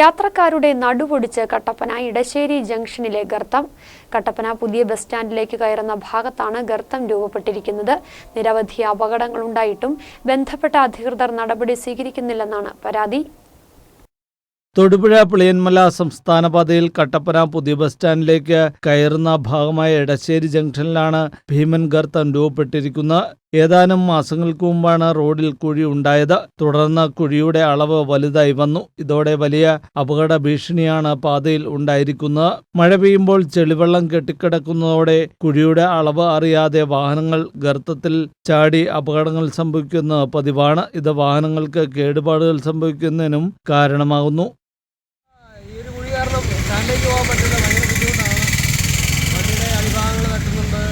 യാത്രക്കാരുടെ നടുപൊടിച്ച് കട്ടപ്പന ഇടശ്ശേരി ജംഗ്ഷനിലെ ഗർത്തം. കട്ടപ്പന പുതിയ ബസ് സ്റ്റാൻഡിലേക്ക് കയറുന്ന ഭാഗത്താണ് ഗർത്തം രൂപപ്പെട്ടിരിക്കുന്നത്. നിരവധി അപകടങ്ങളുണ്ടായിട്ടും ബന്ധപ്പെട്ട അധികൃതർ നടപടി സ്വീകരിക്കുന്നില്ലെന്നാണ് പരാതി. തൊടുപുഴ പുളിയന്മല സംസ്ഥാന പാതയിൽ കട്ടപ്പന പുതിയ ബസ് സ്റ്റാൻഡിലേക്ക് കയറുന്ന ഭാഗമായ ഇടശ്ശേരി ജംഗ്ഷനിലാണ് ഭീമൻ ഗർത്തം രൂപപ്പെട്ടിരിക്കുന്നത്. ഏതാനും മാസങ്ങൾക്ക് മുമ്പാണ് റോഡിൽ കുഴി ഉണ്ടായത്. തുടർന്ന് കുഴിയുടെ അളവ് വലുതായി വന്നു. ഇതോടെ വലിയ അപകട ഭീഷണിയാണ് പാതയിൽ ഉണ്ടായിരിക്കുന്നത്. മഴ പെയ്യുമ്പോൾ ചെളിവെള്ളം കെട്ടിക്കിടക്കുന്നതോടെ കുഴിയുടെ അളവ് അറിയാതെ വാഹനങ്ങൾ ഗർത്തത്തിൽ ചാടി അപകടങ്ങൾ സംഭവിക്കുന്ന പതിവാണ്. ഇത് വാഹനങ്ങൾക്ക് കേടുപാടുകൾ സംഭവിക്കുന്നതിനും കാരണമാകുന്നു ഈ ഒരു കുഴി കാരണം സ്റ്റാൻഡിലേക്ക് പോകാൻ പറ്റില്ല ഭയങ്കര ബുദ്ധിമുട്ടാണ് വണ്ടിയുടെ അടിഭാഗങ്ങൾ തട്ടുന്നുണ്ട്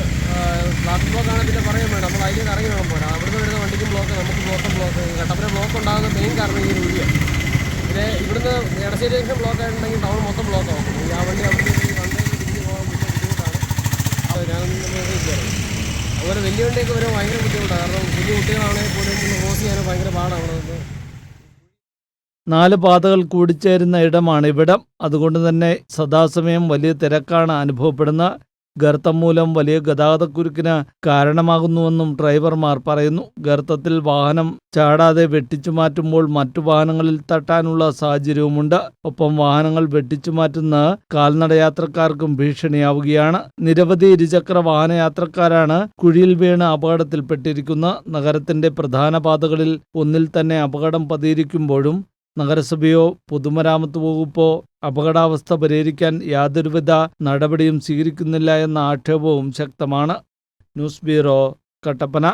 ട്രാഫിക് ബ്ലോക്ക് ആണ് പിന്നെ പറയാൻ അതിലേക്ക് ഇറങ്ങി വേണം പോരാ. അവിടുന്ന് വരുന്ന വണ്ടിക്കും ബ്ലോക്ക് നമുക്ക് ബ്ലോക്കും ബ്ലോക്ക് കട്ടപ്പന ബ്ലോക്ക് ഉണ്ടാകുന്ന മെയിൻ കാരണം ഈ രൂപയാണ് പിന്നെ ഇവിടുന്ന് എടശ്ശേരി ജംഗ്ഷൻ ബ്ലോക്ക് ആയിട്ടുണ്ടെങ്കിൽ ടൗൺ മൊത്തം ബ്ലോക്ക് ആവും. ഈ ആ വണ്ടി അവിടെ തിരിഞ്ഞ് പോകാൻ വലിയ ഞാൻ അതുപോലെ വലിയ വണ്ടിയൊക്കെ വരും ഭയങ്കര ബുദ്ധിമുട്ടാണ്. കാരണം കുഞ്ഞു കുട്ടികളാണെങ്കിൽ പോലും ക്രോസ് ചെയ്യാൻ ഭയങ്കര പാടാണ്. നാല് പാതകൾ കൂടിച്ചേരുന്ന ഇടമാണ് ഇവിടം. അതുകൊണ്ട് തന്നെ സദാസമയം വലിയ തിരക്കാണ് അനുഭവപ്പെടുന്ന ഗർത്തം മൂലം വലിയ ഗതാഗതക്കുരുക്കിന് കാരണമാകുന്നുവെന്നും ഡ്രൈവർമാർ പറയുന്നു. ഗർത്തത്തിൽ വാഹനം ചാടാതെ വെട്ടിച്ചു മാറ്റുമ്പോൾ മറ്റു വാഹനങ്ങളിൽ തട്ടാനുള്ള സാഹചര്യവുമുണ്ട്. ഒപ്പം വാഹനങ്ങൾ വെട്ടിച്ചു മാറ്റുന്ന കാൽനടയാത്രക്കാർക്കും ഭീഷണിയാവുകയാണ്. നിരവധി ഇരുചക്ര വാഹനയാത്രക്കാരാണ് കുഴിയിൽ വീണ് അപകടത്തിൽപ്പെട്ടിരിക്കുന്നത് നഗരത്തിന്റെ പ്രധാന പാതകളിൽ ഒന്നിൽ തന്നെ അപകടം പതിയിരിക്കുമ്പോഴും നഗരസഭയോ പൊതുമരാമത്ത് വകുപ്പോ അപകടാവസ്ഥ പരിഹരിക്കാൻ യാതൊരുവിധ നടപടിയും സ്വീകരിക്കുന്നില്ല എന്ന ആക്ഷേപവും ശക്തമാണ്. News bureau Kattappana.